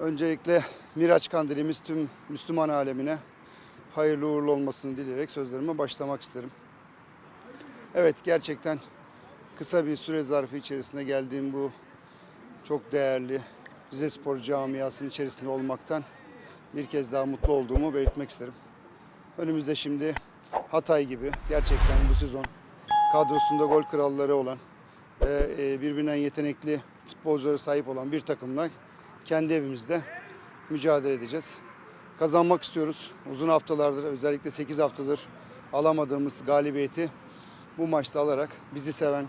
Öncelikle Miraç Kandilimiz tüm Müslüman alemine hayırlı uğurlu olmasını dileyerek sözlerime başlamak isterim. Evet gerçekten kısa bir süre zarfı içerisinde geldiğim bu çok değerli Rize Spor camiasının içerisinde olmaktan bir kez daha mutlu olduğumu belirtmek isterim. Önümüzde şimdi Hatay gibi gerçekten bu sezon kadrosunda gol kralları olan e, birbirinden yetenekli futbolculara sahip olan bir takımla kendi evimizde mücadele edeceğiz. Kazanmak istiyoruz. Uzun haftalardır özellikle 8 haftadır alamadığımız galibiyeti bu maçta alarak bizi seven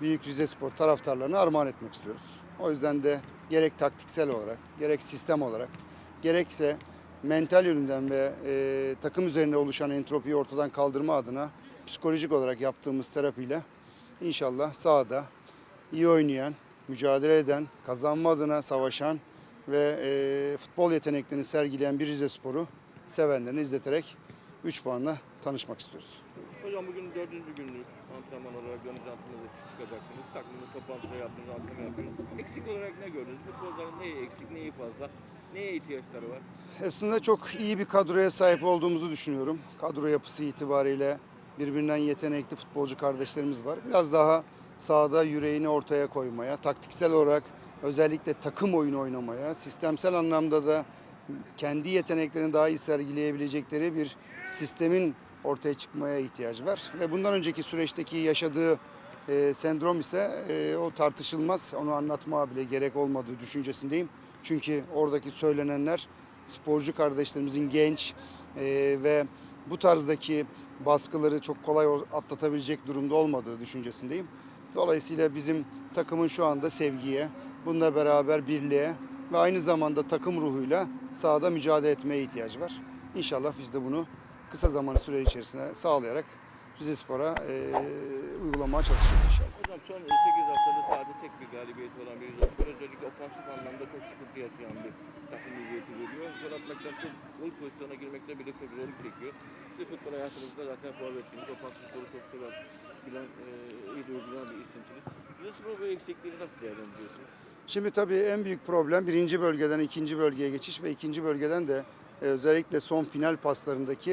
Büyük Rize Spor taraftarlarına armağan etmek istiyoruz. O yüzden de gerek taktiksel olarak, gerek sistem olarak, gerekse mental yönünden ve e, takım üzerinde oluşan entropiyi ortadan kaldırma adına psikolojik olarak yaptığımız terapiyle inşallah sahada iyi oynayan, mücadele eden, kazanma adına savaşan ve e, futbol yeteneklerini sergileyen bir Rize Spor'u sevenlerini izleterek 3 puanla tanışmak istiyoruz. Hocam bugün dördüncü gününüz antrenman olarak dönüş antrenmanı çıkacaksınız. Takımın toplantıda yaptığınız antrenman yapıyorsunuz. Eksik olarak ne gördünüz? Futbolcuların neyi eksik, neyi fazla? Neye ihtiyaçları var? Aslında çok iyi bir kadroya sahip olduğumuzu düşünüyorum. Kadro yapısı itibariyle birbirinden yetenekli futbolcu kardeşlerimiz var. Biraz daha sahada yüreğini ortaya koymaya, taktiksel olarak özellikle takım oyunu oynamaya, sistemsel anlamda da kendi yeteneklerini daha iyi sergileyebilecekleri bir sistemin ortaya çıkmaya ihtiyacı var. Ve bundan önceki süreçteki yaşadığı e, sendrom ise e, o tartışılmaz. Onu anlatmaya bile gerek olmadığı düşüncesindeyim. Çünkü oradaki söylenenler sporcu kardeşlerimizin genç e, ve bu tarzdaki baskıları çok kolay atlatabilecek durumda olmadığı düşüncesindeyim. Dolayısıyla bizim takımın şu anda sevgiye, bununla beraber birliğe ve aynı zamanda takım ruhuyla sahada mücadele etmeye ihtiyacı var. İnşallah biz de bunu kısa zaman süre içerisinde sağlayarak Rize Spor'a e, uygulamaya çalışacağız inşallah. Hocam son 8 haftada sadece tek bir galibiyet olan bir Rize Spor. Özellikle ofansif anlamda çok sıkıntı yaşayan bir takım milliyeti geliyor. Gol atmaktan çok gol pozisyona girmekte bile çok zorluk çekiyor. Siz futbol hayatınızda zaten forvetiniz, ofansif golü çok seven, bilen, e, iyi de uygulayan bir isimsiniz. Rize Spor bu eksikliğini nasıl değerlendiriyorsunuz? Şimdi tabii en büyük problem birinci bölgeden ikinci bölgeye geçiş ve ikinci bölgeden de özellikle son final paslarındaki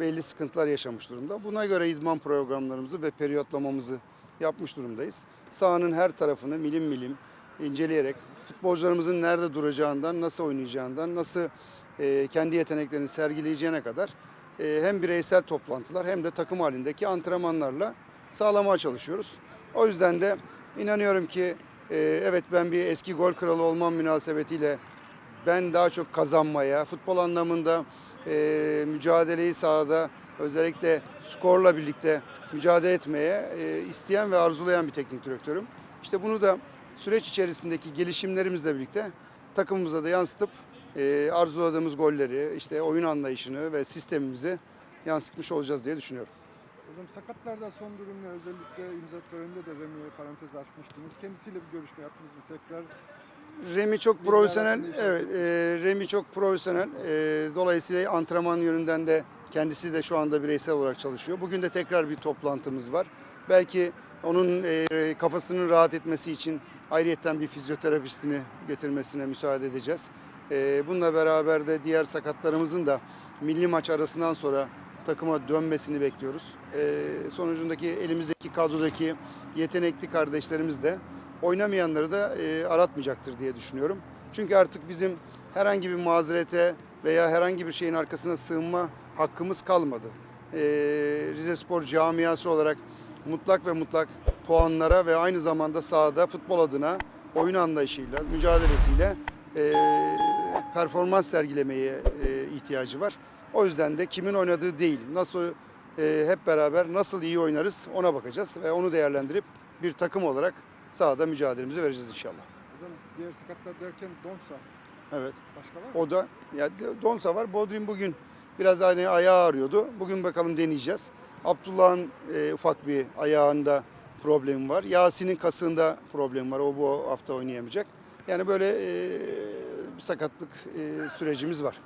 belli sıkıntılar yaşamış durumda. Buna göre idman programlarımızı ve periyotlamamızı yapmış durumdayız. Sahanın her tarafını milim milim inceleyerek futbolcularımızın nerede duracağından, nasıl oynayacağından, nasıl e, kendi yeteneklerini sergileyeceğine kadar e, hem bireysel toplantılar hem de takım halindeki antrenmanlarla sağlamaya çalışıyoruz. O yüzden de inanıyorum ki e, evet ben bir eski gol kralı olmam münasebetiyle ben daha çok kazanmaya, futbol anlamında e, mücadeleyi sahada özellikle skorla birlikte mücadele etmeye e, isteyen ve arzulayan bir teknik direktörüm. İşte bunu da süreç içerisindeki gelişimlerimizle birlikte takımımıza da yansıtıp e, arzuladığımız golleri, işte oyun anlayışını ve sistemimizi yansıtmış olacağız diye düşünüyorum. Hocam sakatlarda son durumla özellikle imza töreninde de Remi'ye parantez açmıştınız. Kendisiyle bir görüşme yaptınız mı tekrar? Remi çok profesyonel. Evet, e, Remi çok profesyonel. E, dolayısıyla antrenman yönünden de kendisi de şu anda bireysel olarak çalışıyor. Bugün de tekrar bir toplantımız var. Belki onun e, kafasının rahat etmesi için ayrıyetten bir fizyoterapistini getirmesine müsaade edeceğiz. E, bununla beraber de diğer sakatlarımızın da milli maç arasından sonra takıma dönmesini bekliyoruz. E, sonucundaki elimizdeki kadrodaki yetenekli kardeşlerimiz de oynamayanları da e, aratmayacaktır diye düşünüyorum. Çünkü artık bizim herhangi bir mazerete veya herhangi bir şeyin arkasına sığınma hakkımız kalmadı. E, Rize Spor camiası olarak mutlak ve mutlak puanlara ve aynı zamanda sahada futbol adına oyun anlayışıyla, mücadelesiyle e, performans sergilemeye e, ihtiyacı var. O yüzden de kimin oynadığı değil, nasıl e, hep beraber nasıl iyi oynarız ona bakacağız ve onu değerlendirip bir takım olarak sahada mücadelemizi vereceğiz inşallah. Hocam diğer sakatlar derken Donsa Evet. başka var mı? O da ya Donsa var. Bodrum bugün biraz hani ayağı ağrıyordu. Bugün bakalım deneyeceğiz. Abdullah'ın e, ufak bir ayağında problemi var. Yasin'in kasığında problemi var. O bu hafta oynayamayacak. Yani böyle e, sakatlık e, sürecimiz var.